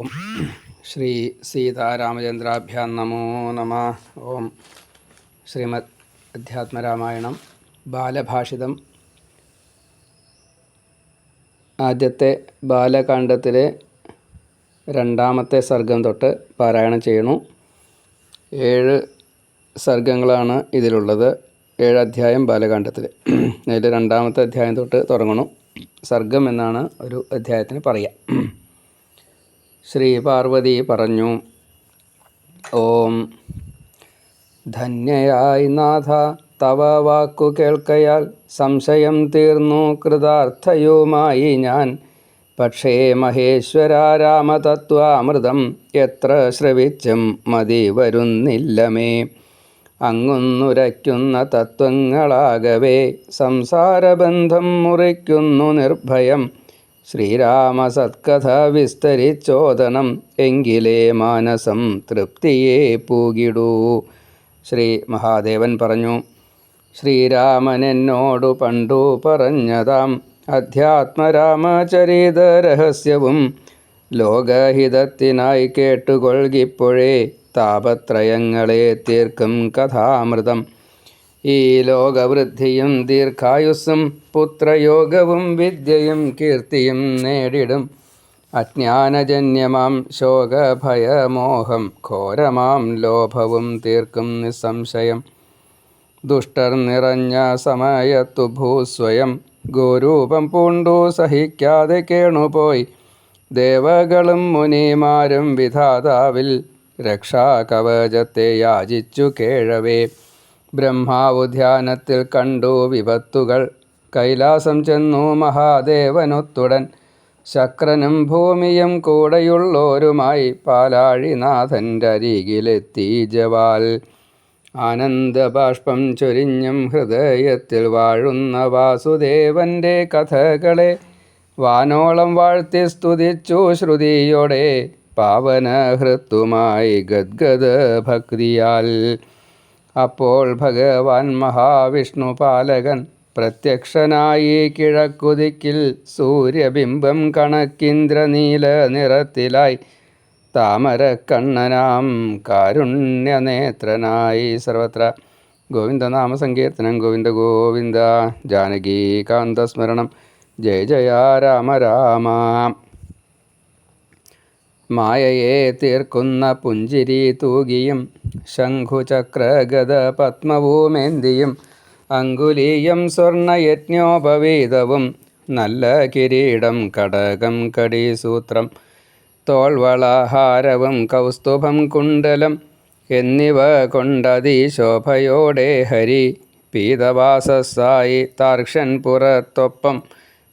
ഓം ശ്രീ സീതാരാമചന്ദ്രാഭ്യാം നമോ നമ. ഓം ശ്രീമദ് അധ്യാത്മരാമായണം ബാലഭാഷിതം. ആദ്യത്തെ ബാലകാണ്ഡത്തിലെ രണ്ടാമത്തെ സർഗം തൊട്ട് പാരായണം ചെയ്യണു ഏഴ് സർഗങ്ങളാണ് ഇതിലുള്ളത്. ഏഴ് അധ്യായം ബാലകാണ്ഡത്തിൽ അതിൽ രണ്ടാമത്തെ അധ്യായം തൊട്ട് തുടങ്ങണു സർഗം എന്നാണ് ഒരു അധ്യായത്തിന് പറയുക ശ്രീ പാർവതി പറഞ്ഞു ഓം. ധന്യയായി നാഥ തവ വാക്കു കേൾക്കയാൽ സംശയം തീർന്നു കൃതാർത്ഥയുമായി ഞാൻ. പക്ഷേ മഹേശ്വര രാമതത്വാമൃതം എത്ര ശ്രവിച്ചും മതി വരുന്നില്ലമേ. അങ്ങുന്നുരയ്ക്കുന്ന തത്വങ്ങളാകവേ സംസാരബന്ധം മുറിക്കുന്നു നിർഭയം. ശ്രീരാമ സത്കഥ വിസ്തരിച്ചോദനം എങ്കിലേ മാനസം തൃപ്തിയെ പൂകിടൂ. ശ്രീ മഹാദേവൻ പറഞ്ഞു ശ്രീരാമൻ എന്നോടു പണ്ടു പറഞ്ഞതാം. അധ്യാത്മരാമചരിത രഹസ്യവും ലോകഹിതത്തിനായി കേട്ടുകൊള്ളിപ്പോഴേ താപത്രയങ്ങളെ തീർക്കും കഥാമൃതം. ഈ ലോകവൃദ്ധിയും ദീർഘായുസ്സും പുത്രയോഗവും വിദ്യയും കീർത്തിയും നേടിടും. അജ്ഞാനജന്യമാം ശോകഭയമോഹം ഘോരമാം ലോഭവും തീർക്കും നിസ്സംശയം. ദുഷ്ടർ നിറഞ്ഞ സമയത്തു ഭൂസ്വയം ഗോരൂപം പൂണ്ടു സഹിക്കാതെ കേണുപോയി. ദേവകളും മുനിമാരും വിധാതാവിൽ രക്ഷാകവചത്തെ യാചിച്ചു കേഴവേ. ബ്രഹ്മാവു ധ്യാനത്തിൽ കണ്ടു വിപത്തുകൾ. കൈലാസം ചെന്നു മഹാദേവനൊത്തുടൻ. ശക്രനും ഭൂമിയും കൂടെയുള്ളോരുമായി പാലാഴിനാഥന്റെ അരികിലെത്തി ജവാൽ. ആനന്ദബാഷ്പം ചൊരിഞ്ഞും ഹൃദയത്തിൽ വാഴുന്ന വാസുദേവന്റെ കഥകളെ വാനോളം വാഴ്ത്തി സ്തുതിച്ചു ശ്രുതിയോടെ പാവനഹൃത്തുമായി ഗദ്ഗദ ഭക്തിയാൽ. അപ്പോൾ ഭഗവാൻ മഹാവിഷ്ണു പാലകൻ പ്രത്യക്ഷനായി കിഴക്കുതിക്കിൽ സൂര്യബിംബം കണക്കിന്ദ്രനീല നിറത്തിലായി താമരക്കണ്ണനാം കാരുണ്യനേത്രനായി. സർവത്ര ഗോവിന്ദനാമ സങ്കീർത്തനം ഗോവിന്ദ ഗോവിന്ദ. ജാനകീകാന്തസ്മരണം. ജയ ജയ രാമ രാമ. മായയെ തീർക്കുന്ന പുഞ്ചിരി തൂകിയും ശംഖുചക്രഗത പത്മഭൂമേന്തിയും അങ്കുലീയം സ്വർണയജ്ഞോപവീതവും നല്ല കിരീടം കടകം കടീസൂത്രം തോൾവളഹാരവും കൗസ്തുഭം കുണ്ടലം എന്നിവ കൊണ്ടതിശോഭയോടെ ഹരി. പീതവാസസ്സായി താർക്ഷൻ പുറത്തൊപ്പം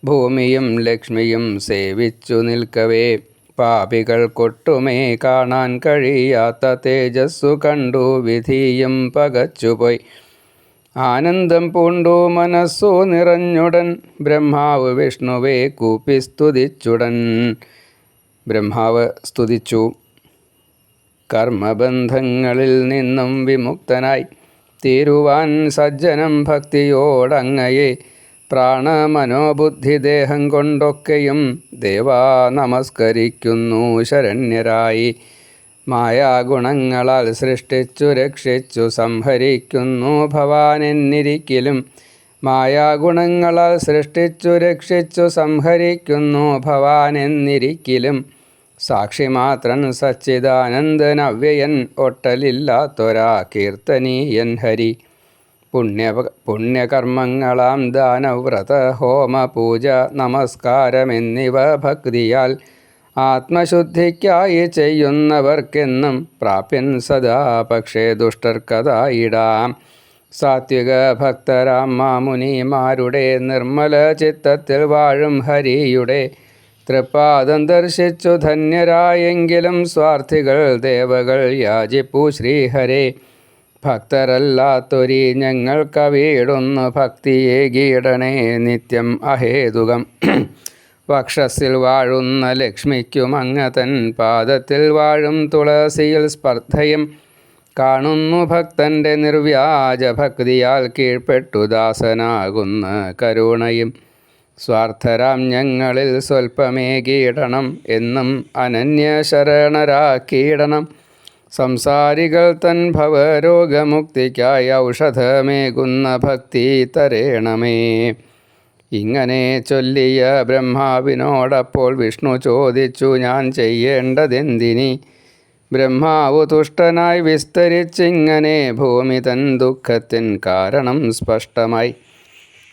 ഭൂമിയും ലക്ഷ്മിയും സേവിച്ചു നിൽക്കവേ. പാപികൾ കൊട്ടുമേ കാണാൻ കഴിയാത്ത തേജസ്സു കണ്ടു വിധിയും പകച്ചുപോയി. ആനന്ദം പൂണ്ടു മനസ്സു നിറഞ്ഞുടൻ ബ്രഹ്മാവ് വിഷ്ണുവെ കൂപ്പി സ്തുതിച്ചുടൻ. ബ്രഹ്മാവ് സ്തുതിച്ചു. കർമ്മബന്ധങ്ങളിൽ നിന്നും വിമുക്തനായി. തീരുവാൻ സജ്ജനം ഭക്തിയോടങ്ങയെ. പ്രാണമനോബുദ്ധിദേഹം കൊണ്ടൊക്കെയും ദേവാ നമസ്കരിക്കുന്നു ശരണ്യരായി. മായാഗുണങ്ങളാൽ സൃഷ്ടിച്ചു രക്ഷിച്ചു സംഹരിക്കുന്നു ഭവാനെന്നിരിക്കലും മായാഗുണങ്ങളാൽ സൃഷ്ടിച്ചു രക്ഷിച്ചു സംഹരിക്കുന്നു ഭവാനെന്നിരിക്കലും സാക്ഷിമാത്രൻ സച്ചിദാനന്ദനവ്യയൻ ഒട്ടലില്ലാത്തൊരാ കീർത്തനീയൻ ഹരി. പുണ്യ പുണ്യകർമ്മങ്ങളാം ദാനവ്രത ഹോമ പൂജ നമസ്കാരം എന്നിവ ഭക്തിയാൽ ആത്മശുദ്ധിക്കായി ചെയ്യുന്നവർക്കെന്നും പ്രാപ്യൻ സദാ പക്ഷേ ദുഷ്ടർക്കതായിടാം. സാത്വിക ഭക്തരാം മാമുനിമാരുടെ നിർമ്മല ചിത്തത്തിൽ വാഴും ഹരിയുടെ തൃപ്പാദം ദർശിച്ചു ധന്യരായെങ്കിലും സ്വാർത്ഥികൾ ദേവകൾ യാചിപ്പു ശ്രീഹരേ. ഭക്തരല്ലാത്തൊരി ഞങ്ങൾക്കവീടുന്നു ഭക്തിയെ ഗീടണേ നിത്യം അഹേതുകം. വക്ഷസിൽ വാഴുന്ന ലക്ഷ്മിക്കും അങ്ങതൻ പാദത്തിൽ വാഴും തുളസിയിൽ സ്പർദ്ധയും കാണുന്നു ഭക്തന്റെ നിർവ്യാജ ഭക്തിയാൽ കീഴ്പ്പെട്ടു ദാസനാകുന്ന കരുണയും. സ്വാർത്ഥരാം ഞങ്ങളിൽ സ്വൽപ്പമേ കീടണം എന്നും അനന്യശരണരാക്കീടണം സംസാരികൾ തൻ ഭവരോഗമുക്തിക്കായി ഔഷധമേകുന്ന ഭക്തി തരേണമേ. ഇങ്ങനെ ചൊല്ലിയ ബ്രഹ്മാവിനോടപ്പോൾ വിഷ്ണു ചോദിച്ചു ഞാൻ ചെയ്യേണ്ടതെന്തിനി? ബ്രഹ്മാവ് തുഷ്ടനായി വിസ്തരിച്ചിങ്ങനെ ഭൂമി തൻ ദുഃഖത്തിൻ കാരണം സ്പഷ്ടമായി.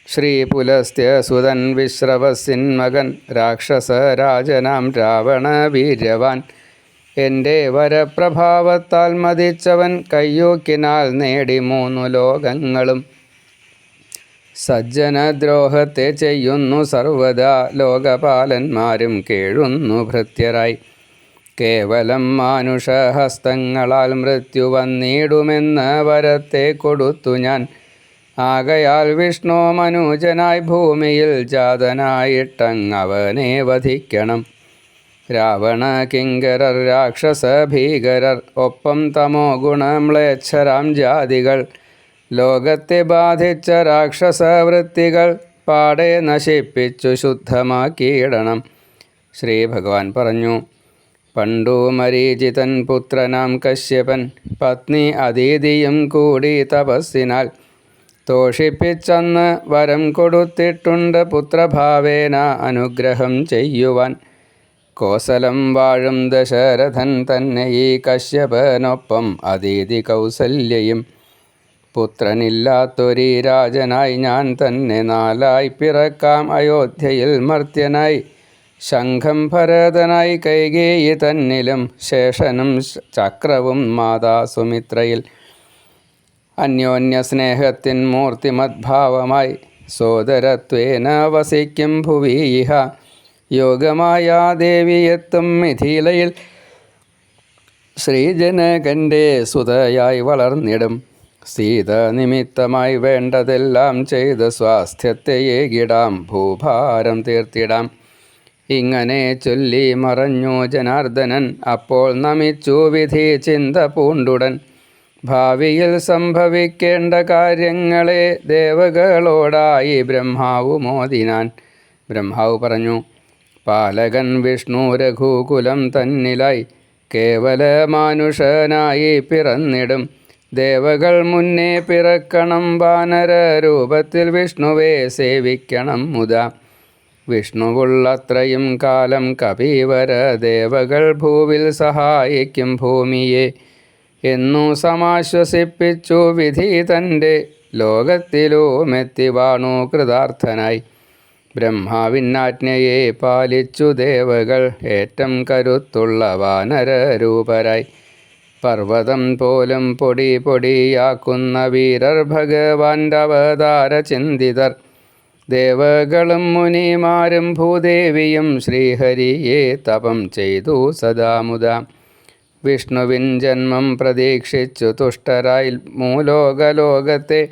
ശ്രീ പുലസ്ത്യസുതൻ വിശ്രവസിൻ മകൻ രാക്ഷസരാജനാം രാവണ വീര്യവാൻ. എന്റെ വരപ്രഭാവത്താൽ മതിച്ചവൻ കയ്യൂക്കിനാൽ നേടി മൂന്നു ലോകങ്ങളും. സജ്ജനദ്രോഹത്തെ ചെയ്യുന്നു സർവദാ ലോകപാലന്മാരും കേഴുന്നു ഭൃത്യരായി. കേവലം മാനുഷഹസ്തങ്ങളാൽ മൃത്യു വന്നിടുമെന്ന് വരത്തെ കൊടുത്തു ഞാൻ. ആകയാൽ വിഷ്ണു മനുജനായി ഭൂമിയിൽ ജാതനായിട്ടങ്ങവനെ വധിക്കണം. രാവണ കിങ്കരർ രാക്ഷസ ഭീകരർ ഒപ്പം തമോ ഗുണമ്ലേച്ഛരാം ജാതികൾ. ലോകത്തെ ബാധിച്ച രാക്ഷസവൃത്തികൾ പാടെ നശിപ്പിച്ചു ശുദ്ധമാക്കിയിടണം. ശ്രീ ഭഗവാൻ പറഞ്ഞു പണ്ടു മരീചിതൻ പുത്രനാം കശ്യപൻ പത്നി അതീതിയും കൂടി തപസ്സിനാൽ തോഷിപ്പിച്ചന്ന് വരം കൊടുത്തിട്ടുണ്ട് പുത്രഭാവേന അനുഗ്രഹം ചെയ്യുവാൻ. കോസലം വാഴും ദശരഥൻ തന്നെ ഈ കശ്യപനൊപ്പം അതീതി കൗസല്യയും. പുത്രനില്ലാത്തൊരീ രാജനായി ഞാൻ തന്നെ നാലായി പിറക്കാം. അയോധ്യയിൽ മർത്യനായി ശംഖം ഭരതനായി കൈകേയി തന്നിലും ശേഷനും ചക്രവും മാതാ സുമിത്രയിൽ അന്യോന്യ സ്നേഹത്തിൻ മൂർത്തിമദ്ഭാവമായി സോദരത്വേന വസിക്കും ഭുവീഹ. യോഗമായ ദേവിയെത്തും മിഥിലയിൽ. ശ്രീജനകന്റെ സുതയായി വളർന്നിടും. സീത നിമിത്തമായി വേണ്ടതെല്ലാം ചെയ്ത് സ്വാസ്ഥ്യത്തെ ഏകിടാം ഭൂഭാരം തീർത്തിടാം. ഇങ്ങനെ ചൊല്ലി മറഞ്ഞു ജനാർദ്ദനൻ അപ്പോൾ നമിച്ചു വിധി ചിന്ത പൂണ്ടുടൻ. ഭാവിയിൽ സംഭവിക്കേണ്ട കാര്യങ്ങളെ ദേവകളോടായി ബ്രഹ്മാവ് മോദിനാൻ ബ്രഹ്മാവ് പറഞ്ഞു പാലകൻ വിഷ്ണു രഘുകുലം തന്നിലായി. കേവല മാനുഷനായി പിറന്നിടും. ദേവകൾ മുന്നേ പിറക്കണം വാനര രൂപത്തിൽ വിഷ്ണുവെ സേവിക്കണം മുത. വിഷ്ണുവുള്ളത്രയും കാലം കപീവര ദേവകൾ ഭൂവിൽ സഹായിക്കും ഭൂമിയെ. എന്നു സമാശ്വസിപ്പിച്ചു വിധി തന്റെ ലോകത്തിലുമെത്തി വാണു കൃതാർത്ഥനായി. ബ്രഹ്മാവിനാജ്ഞയെ പാലിച്ചു ദേവകൾ ഏറ്റം കരുത്തുള്ള വാനരരൂപരായി. പർവതം പോലും പൊടി പൊടിയാക്കുന്ന വീരർ ഭഗവാന്റെ അവതാര ചിന്തിതർ. ദേവകളും മുനിമാരും ഭൂദേവിയും ശ്രീഹരിയെ തപം ചെയ്തു സദാമുദ. വിഷ്ണുവിൻ ജന്മം പ്രതീക്ഷിച്ചു തുഷ്ടരായി മൂലോകലോകത്തെ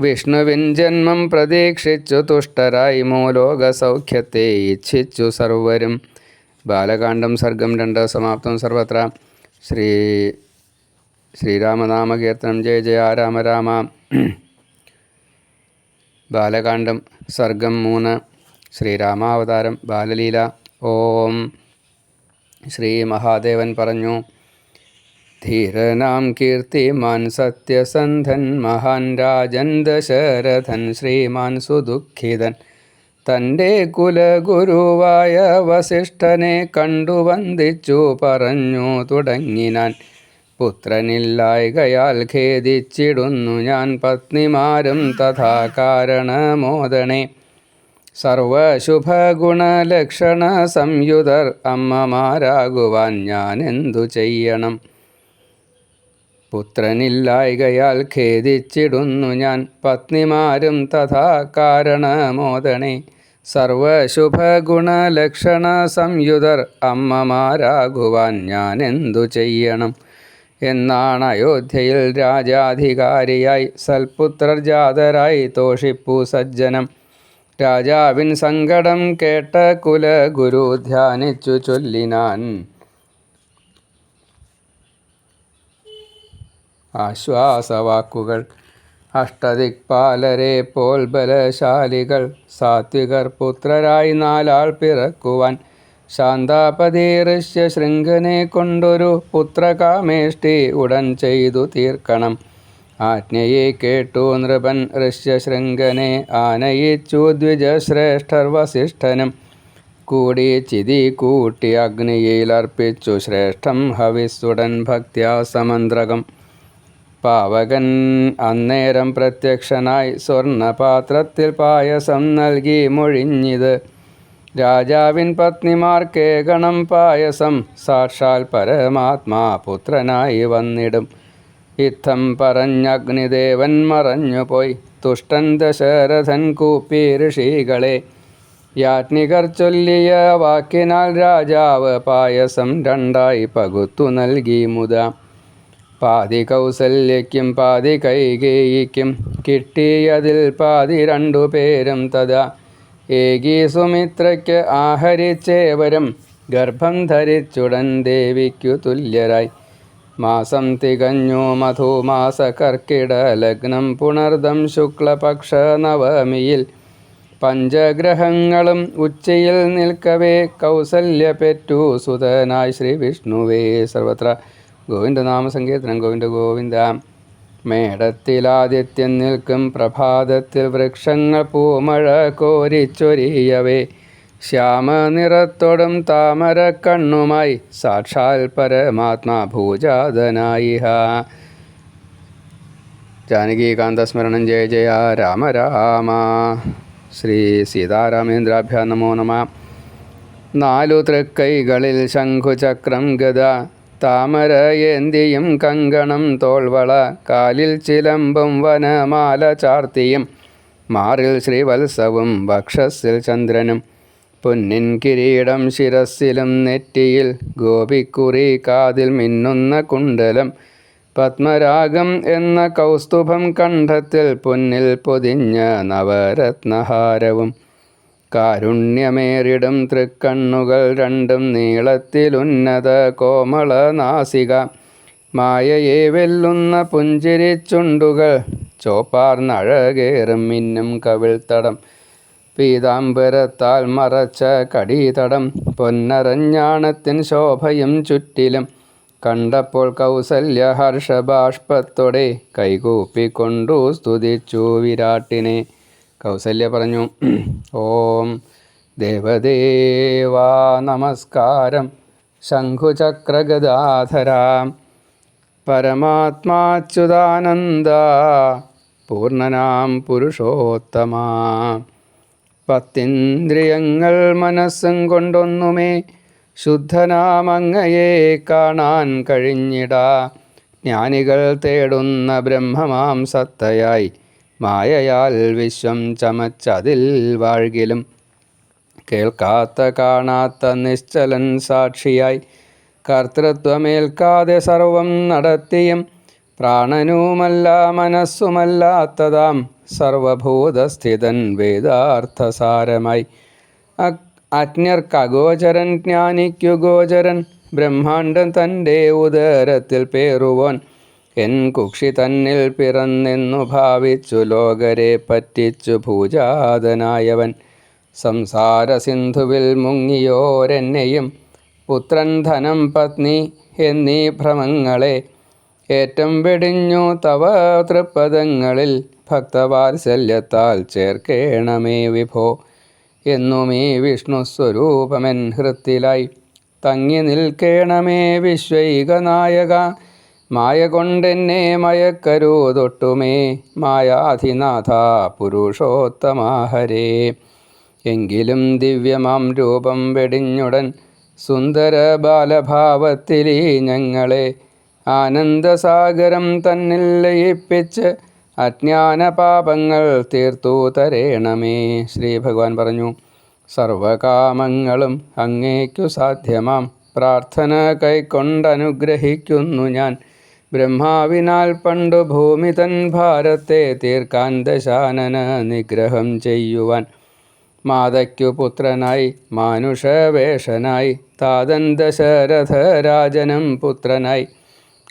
വിഷ്ണുവിൻ ജന്മം പ്രതീക്ഷിച്ചു തുഷ്ടരായി മൂലോക സൗഖ്യത്തെ ഇച്ഛിച്ചു സർവരും. ബാലകാന്ഡം സർഗം രണ്ട് സമാപ്തം സർവത്ര. ശ്രീ ശ്രീരാമനാമകീർത്തനം. ജയ ജയ രാമ രാമ. ബാലകാന്ഡം സർഗം മൂന്ന്. ശ്രീരാമാവതാരം ബാലലീല. ഓം. ശ്രീ മഹാദേവൻ പറഞ്ഞു. ധീരനാം കീർത്തിമാൻ സത്യസന്ധൻ മഹാൻ രാജൻ ദശരഥൻ ശ്രീമാൻ സുദുഃഖിതൻ തന്റെ കുലഗുരുവായ വസിഷ്ഠനെ കണ്ടു വന്ദിച്ചു പറഞ്ഞു തുടങ്ങിനാൻ। പുത്രനില്ലായകയാൽ ഖേദിച്ചിടുന്നു ഞാൻ പത്നിമാരും തഥാ കാരണമോദണേ സർവശുഭഗുണലക്ഷണ സംയുതർ അമ്മമാരാകുവാൻ ഞാൻ എന്തു ചെയ്യണം? പുത്രനില്ലായകയാൽ ഖേദിച്ചിടുന്നു ഞാൻ പത്നിമാരും തഥാ കാരണമോദണേ സർവശുഭഗുണലക്ഷണ സംയുതർ അമ്മമാരാകുവാൻ ഞാൻ എന്തു ചെയ്യണം? എന്നാണ് അയോധ്യയിൽ രാജാധികാരിയായി സൽപുത്രർ ജാതരായി തോഷിപ്പു സജ്ജനം. രാജാവിൻ സങ്കടം കേട്ട കുലഗുരു ധ്യാനിച്ചു ചൊല്ലിനാൻ. ആശ്വാസവാക്കുകൾ. അഷ്ടദിക്പാലരെ പോൽ ബലശാലികൾ. സാത്വികർ പുത്രരായി നാലാൾ പിറക്കുവാൻ. ശാന്താപതി ഋഷ്യ ശൃംഖനെ കൊണ്ടൊരു പുത്രകാമേഷ്ടി ഉടൻ ചെയ്തു തീർക്കണം. ആജ്ഞയെ കേട്ടു നൃപൻ ഋഷ്യശൃംഖനെ ആനയിച്ചു ദ്വിജശ്രേഷ്ഠർ വസിഷ്ഠനും. കൂടി ചിതി കൂട്ടി അഗ്നിയിൽ അർപ്പിച്ചു ശ്രേഷ്ഠം ഹവിസുടൻ ഭക്ത്യാ സമന്ത്രകം പാവകൻ അന്നേരം പ്രത്യക്ഷനായി സ്വർണപാത്രത്തിൽ പായസം നൽകി മൊഴിഞ്ഞിത്. രാജാവിൻ പത്നിമാർക്കേകണം പായസം സാക്ഷാൽ പരമാത്മാ പുത്രനായി വന്നിടും. ഇത്തം പറഞ്ഞഗ്നിദേവൻ മറഞ്ഞുപോയി തുഷ്ടൻ ദശരഥൻ കൂപ്പി ഋഷികളെ. യാജ്ഞികർ ചൊല്ലിയ വാക്കിനാൽ രാജാവ് പായസം രണ്ടായി പകുത്തു നൽകി മുത. പാതി കൗസല്യയ്ക്കും പാതി കൈകേയിക്കും കിട്ടിയതിൽ പാതി രണ്ടു പേരും തഥാ. ഏകി സുമിത്രയ്ക്ക് ആഹരിച്ചേവരും ഗർഭം ധരിച്ചുടൻ ദേവിക്കു തുല്യരായി. മാസം തികഞ്ഞു മധുമാസ കർക്കിട ലഗ്നം പുണർദം ശുക്ലപക്ഷ നവമിയിൽ. പഞ്ചഗ്രഹങ്ങളും ഉച്ചയിൽ നിൽക്കവേ കൗസല്യ പെറ്റു സുതനായി ശ്രീ വിഷ്ണുവേ സർവത്ര. ഗോവിന്ദനാമസങ്കീർത്തനം ഗോവിന്ദ ഗോവിന്ദ. മേടത്തിലാദിത്യൻ നിൽക്കും പ്രഭാതത്തിൽ വൃക്ഷങ്ങൾ പൂമഴ കോരിച്ചൊരിയവേ ശ്യാമനിറത്തോടും താമര കണ്ണുമായി സാക്ഷാൽ പരമാത്മാ ഭൂജാതനായി ജാനകീകാന്തസ്മരണം ജയ ജയ രാമ രാമ. ശ്രീ സീതാരാമേന്ദ്രാഭ്യ നമോ നമ. നാലു തൃക്കൈകളിൽ ശംഖുചക്രം ഗത താമര ഏന്തിയും കങ്കണം തോൾവള കാലിൽ ചിലമ്പും വനമാല ചാർത്തിയും മാറിൽ ശ്രീവത്സവും വക്ഷസ്സിൽ ചന്ദ്രനും പൊന്നിൻ കിരീടം ശിരസ്സിലും നെറ്റിയിൽ ഗോപിക്കുറി കാതിൽ മിന്നുന്ന കുണ്ടലം പത്മരാഗം എന്ന കൗസ്തുഭം കണ്ഠത്തിൽ പൊന്നിൽ പൊതിഞ്ഞ നവരത്നഹാരവും കാരുണ്യമേറിടും തൃക്കണ്ണുകൾ രണ്ടും നീളത്തിലുന്നത കോമള നാസിക. മായയെ വെല്ലുന്ന പുഞ്ചിരിച്ചുണ്ടുകൾ ചോപ്പാർന്നഴകേറും മിന്നും കവിൾത്തടം പീതാംബരത്താൽ മറച്ച കടീതടം പൊന്നരഞ്ഞാണത്തിൻ ശോഭയും ചുറ്റിലും. കണ്ടപ്പോൾ കൗസല്യ ഹർഷബാഷ്പത്തോടെ കൈകൂപ്പിക്കൊണ്ടു സ്തുതിച്ചു വിരാട്ടിനെ. കൗസല്യ പറഞ്ഞു ഓം ദേവദേവാ നമസ്കാരം. ശംഖുചക്രഗദാധരാം പരമാത്മാച്യുതാനന്ദ പൂർണനാം പുരുഷോത്തമ. പത്തിന്ദ്രിയങ്ങൾ മനസ്സും കൊണ്ടൊന്നുമേ ശുദ്ധനാമങ്ങയെ കാണാൻ കഴിഞ്ഞിടാ. ജ്ഞാനികൾ തേടുന്ന ബ്രഹ്മമാം സത്തയായി. മായയാൽ വിശ്വം ചമച്ചതിൽ വാഴ്കിലും. കേൾക്കാത്ത കാണാത്ത നിശ്ചലൻ സാക്ഷിയായി കർത്തൃത്വമേൽക്കാതെ സർവം നടത്തിയും പ്രാണനുമല്ല മനസ്സുമല്ലാത്തതാം സർവഭൂതസ്ഥിതൻ വേദാർത്ഥസാരമായി. അജ്ഞർക്കഗോചരൻ ജ്ഞാനിക്കു ഗോചരൻ ബ്രഹ്മാണ്ടം തന്റെ ഉദരത്തിൽ പേറുവോൻ എൻ കുക്ഷി തന്നിൽ പിറന്നെന്നു ഭാവിച്ചു ലോകരെ പറ്റിച്ചു ഭൂജാതനായവൻ സംസാര സിന്ധുവിൽ മുങ്ങിയോരെന്നെയും പുത്രൻ ധനം പത്നി എന്നീ ഭ്രമങ്ങളെ ഏറ്റം വെടിഞ്ഞു തവ തൃപ്പദങ്ങളിൽ ഭക്തവാത്സല്യത്താൽ ചേർക്കേണമേ വിഭോ. എന്നുമീ വിഷ്ണു സ്വരൂപമെൻ ഹൃത്തിലായി തങ്ങി നിൽക്കേണമേ വിശ്വൈകനായക. മായ കൊണ്ടെന്നെ മയക്കരുതൊട്ടുമേ മായാധിനാഥ പുരുഷോത്തമാഹരേ. എങ്കിലും ദിവ്യമാം രൂപം വെടിഞ്ഞുടൻ സുന്ദര ബാലഭാവത്തിലീ ഞങ്ങളെ ആനന്ദസാഗരം തന്നിൽ ലയിപ്പിച്ച് അജ്ഞാന പാപങ്ങൾ തീർത്തു തരേണമേ. ശ്രീ ഭഗവാൻ പറഞ്ഞു സർവകാമങ്ങളും അങ്ങേക്കു സാധ്യമാം. പ്രാർത്ഥന കൈക്കൊണ്ടനുഗ്രഹിക്കുന്നു ഞാൻ. ബ്രഹ്മാവിനാൽ പണ്ടു ഭൂമി തൻ ഭാരത്തെ തീർക്കാൻ ദശാനന നിഗ്രഹം ചെയ്യുവാൻ. മാതയ്ക്കു പുത്രനായി മാനുഷവേഷനായി താതൻ ദശരഥരാജനം പുത്രനായി.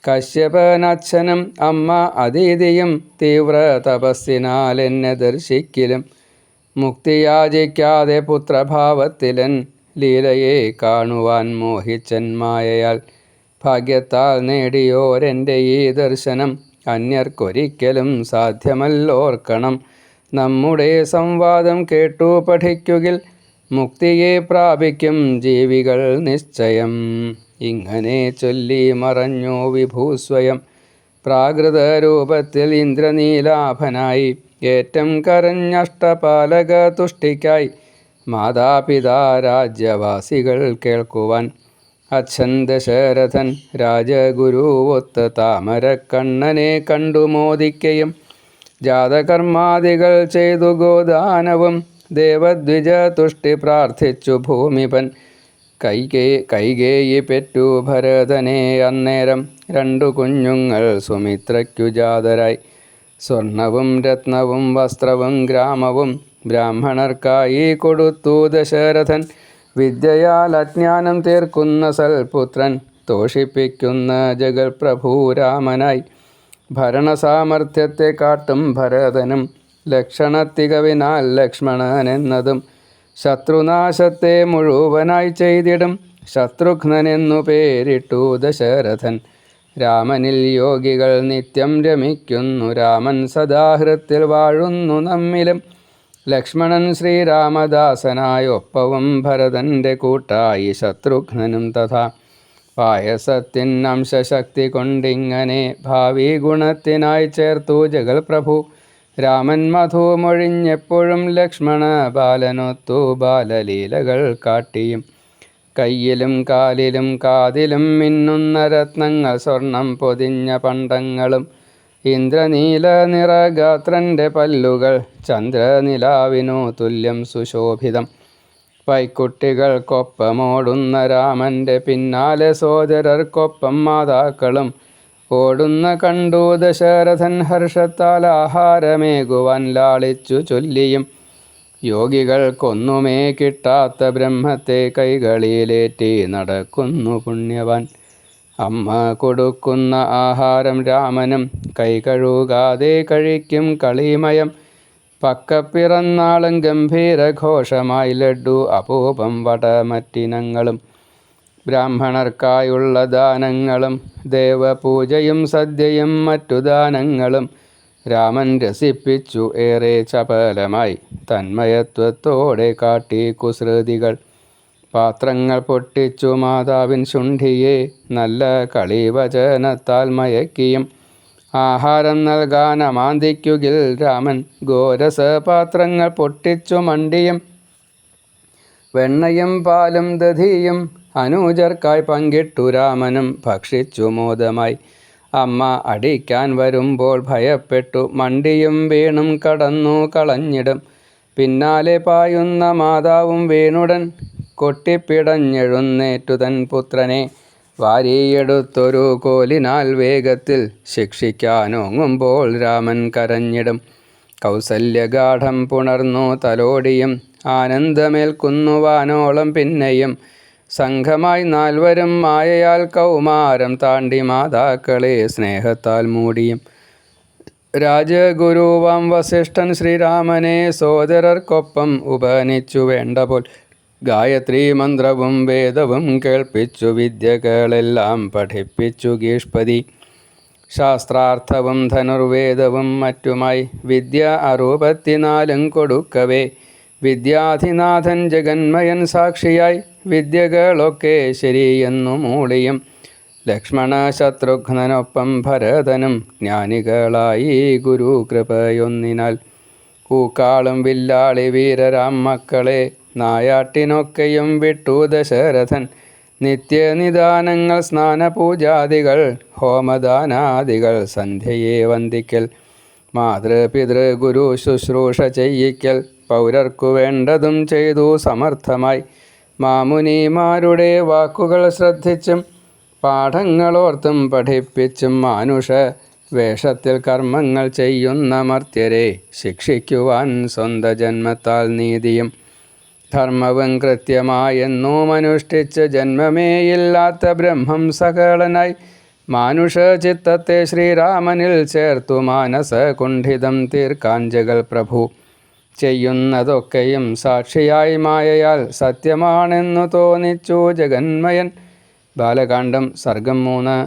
കശ്യപനച്ഛനും അമ്മ അതീതിയും തീവ്ര തപസ്സിനാൽ എന്നെ ദർശിക്കലും. മുക്തിയാചിക്കാതെ പുത്രഭാവത്തിലൻ ലീലയെ കാണുവാൻ മോഹിച്ചൻ മായയാൽ ഭാഗ്യത്താൽ നേടിയോരെന്റെ ഈ ദർശനം അന്യർക്കൊരിക്കലും സാധ്യമല്ലോർക്കണം. നമ്മുടെ സംവാദം കേട്ടു പഠിക്കുകിൽ മുക്തിയെ പ്രാപിക്കും ജീവികൾ നിശ്ചയം. ഇങ്ങനെ ചൊല്ലി മറഞ്ഞു വിഭൂസ്വയം പ്രാകൃത രൂപത്തിൽ ഇന്ദ്രനീലാഭനായി ഏറ്റം കരഞ്ഞഷ്ടപാലക തുഷ്ടിക്കായി മാതാപിതാ രാജ്യവാസികൾ കേൾക്കുവാൻ അച്ഛൻ ദശരഥൻ രാജഗുരുവൊത്ത് താമരക്കണ്ണനെ കണ്ടു മോദിക്കയും ജാതകർമാദികൾ ചെയ്തു ഗോദാനവും ദേവദ്വിജ തുഷ്ടി പ്രാർത്ഥിച്ചു ഭൂമിപൻ. കൈകേ കൈകേയി പെറ്റു ഭരതനെ അന്നേരം രണ്ടു കുഞ്ഞുങ്ങൾ സുമിത്രയ്ക്കു ജാതരായി. സ്വർണവും രത്നവും വസ്ത്രവും ഗ്രാമവും ബ്രാഹ്മണർക്കായി കൊടുത്തു ദശരഥൻ. വിദ്യയാൽ അജ്ഞാനം തീർക്കുന്ന സൽപുത്രൻ തോഷിപ്പിക്കുന്ന ജഗൽപ്രഭു രാമനായി ഭരണസാമർഥ്യത്തെ കാട്ടും ഭരതനും ലക്ഷണത്തികവിനാൽ ലക്ഷ്മണനെന്നതും ശത്രുനാശത്തെ മുഴുവനായി ചെയ്തിടും ശത്രുഘ്നനെന്നു പേരിട്ടു ദശരഥൻ. രാമനിൽ യോഗികൾ നിത്യം രമിക്കുന്നു രാമൻ സദാഹൃത്തിൽ വാഴുന്നു നമ്മിലും. ലക്ഷ്മണൻ ശ്രീരാമദാസനായൊപ്പവും ഭരതന്റെ കൂട്ടായി ശത്രുഘ്നനും തഥാ പായസത്തിൻ അംശശക്തി കൊണ്ടിങ്ങനെ ഭാവി ഗുണത്തിനായി ചേർത്തു ജഗൽ പ്രഭു. രാമൻ മധുമൊഴിഞ്ഞെപ്പോഴും ലക്ഷ്മണ ബാലനൊത്തു ബാലലീലകൾ കാട്ടിയും. കയ്യിലും കാലിലും കാതിലും മിന്നുന്ന രത്നങ്ങൾ സ്വർണം പൊതിഞ്ഞ പണ്ടങ്ങളും ഇന്ദ്രനീല നിറഗാത്രന്റെ പല്ലുകൾ ചന്ദ്രനിലാവിനു തുല്യം സുശോഭിതം. പൈക്കുട്ടികൾക്കൊപ്പമോടുന്ന രാമന്റെ പിന്നാലെ സോദരർക്കൊപ്പം മാതാക്കളും ഓടുന്ന കണ്ടു ദശരഥൻ ഹർഷത്താൽ ആഹാരമേകുവാൻ ലാളിച്ചു ചൊല്ലിയും യോഗികൾക്കൊന്നുമേ കിട്ടാത്ത ബ്രഹ്മത്തെ കൈകളിലേറ്റി നടക്കുന്നു പുണ്യവാൻ. അമ്മ കൊടുക്കുന്ന ആഹാരം രാമനും കൈ കഴുകാതെ കഴിക്കും കളിമയം. പക്കപ്പിറന്നാളും ഗംഭീരഘോഷമായി ലഡു അപൂപം വടമറ്റിനങ്ങളും ബ്രാഹ്മണർക്കായുള്ള ദാനങ്ങളും ദേവപൂജയും സദ്യയും മറ്റു ദാനങ്ങളും രാമൻ രസിപ്പിച്ചു ഏറെ ചപലമായി. തന്മയത്വത്തോടെ കാട്ടി കുസൃതികൾ പാത്രങ്ങൾ പൊട്ടിച്ചു മാതാവിൻ ശുണ്ഠിയെ നല്ല കളിവചനത്താൽ മയക്കിയും. ആഹാരം നൽകാൻ അമാന്തിക്കുകിൽ രാമൻ ഗോരസ പാത്രങ്ങൾ പൊട്ടിച്ചു മണ്ടിയും. വെണ്ണയും പാലും ദധിയും അനൂജർക്കായി പങ്കിട്ടു രാമനും ഭക്ഷിച്ചു മോദമായി. അമ്മ അടിക്കാൻ വരുമ്പോൾ ഭയപ്പെട്ടു മണ്ടിയും വീണും കടന്നു കളഞ്ഞിടും. പിന്നാലെ പായുന്ന മാതാവും വീണുടൻ കൊട്ടിപ്പിടഞ്ഞെഴുന്നേറ്റു തൻ പുത്രനെ വാരിയെടുത്തൊരു കോലിനാൽ വേഗത്തിൽ ശിക്ഷിക്കാനോങ്ങുമ്പോൾ രാമൻ കരഞ്ഞിടും. കൗസല്യഗാഠം പുണർന്നു തലോടിയും ആനന്ദമേൽക്കുന്നുവാനോളം പിന്നെയും. സംഘമായി നാൽവരും മായയാൽ കൗമാരം താണ്ടി മാതാക്കളെ സ്നേഹത്താൽ മൂടിയും. രാജഗുരുവാം വസിഷ്ഠൻ ശ്രീരാമനെ സോദരർക്കൊപ്പം ഉപനിച്ചു വേണ്ട പോൽ ഗായത്രി മന്ത്രവും വേദവും കേൾപ്പിച്ചു വിദ്യകളെല്ലാം പഠിപ്പിച്ചു ഗീഷ്പതി. ശാസ്ത്രാർത്ഥവും ധനുർവേദവും മറ്റുമായി വിദ്യ അറുപത്തിനാലും കൊടുക്കവേ. വിദ്യാധിനാഥൻ ജഗന്മയൻ സാക്ഷിയായി വിദ്യകളൊക്കെ ശരിയെന്നു മൂളിയും. ലക്ഷ്മണ ശത്രുഘ്നനൊപ്പം ഭരതനും ജ്ഞാനികളായി ഗുരു കൃപയൊന്നിനാൽ പൂക്കാളും വില്ലാളി വീരരാം മക്കളെ നായാട്ടിനൊക്കെയും വിട്ടു ദശരഥൻ. നിത്യനിദാനങ്ങൾ സ്നാനപൂജാദികൾ ഹോമദാനാദികൾ സന്ധ്യയെ വന്ദിക്കൽ. മാതൃപിതൃ ഗുരു ശുശ്രൂഷ ചെയ്യിക്കൽ. പൗരർക്കു വേണ്ടതും ചെയ്തു സമർത്ഥമായി. മാമുനിമാരുടെ വാക്കുകൾ ശ്രദ്ധിച്ചും പാഠങ്ങളോർത്തും പഠിപ്പിച്ചും മാനുഷ വേഷത്തിൽ കർമ്മങ്ങൾ ചെയ്യുന്ന മർത്യരെ ശിക്ഷിക്കുവാൻ സ്വന്ത ജന്മത്താൽ നീതിയും ധർമ്മവും കൃത്യമായെന്നും അനുഷ്ഠിച്ച് ജന്മമേയില്ലാത്ത ബ്രഹ്മം സകലനായി മാനുഷ ചിത്തത്തെ ശ്രീരാമനിൽ ചേർത്തു മാനസ കുണ്ഠിതം തീർക്കാഞ്ചകൾ പ്രഭു. ചെയ്യുന്നതൊക്കെയും സാക്ഷിയായി മായയാൽ സത്യമാണെന്നു തോന്നിച്ചു ജഗന്മയൻ. ബാലകാന്ഡം സർഗം മൂന്ന്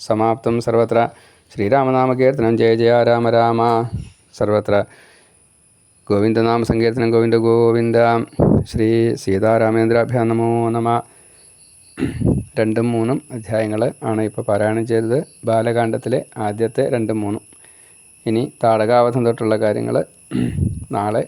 സമാപ്തം സർവത്ര. ശ്രീരാമനാമകീർത്തനം ജയ ജയ രാമ രാമ സർവത്ര. ഗോവിന്ദനാമ സങ്കീർത്തനം ഗോവിന്ദ ഗോവിന്ദ. ശ്രീ സീതാരാമേന്ദ്രാഭ്യാ നമോ നമ. രണ്ടും മൂന്നും അധ്യായങ്ങൾ ആണ് ഇപ്പോൾ പാരായണം ചെയ്തത്. ബാലകാണ്ഡത്തിലെ ആദ്യത്തെ രണ്ടും മൂന്നും. ഇനി താടകാവധം തൊട്ടുള്ള കാര്യങ്ങൾ നാളെ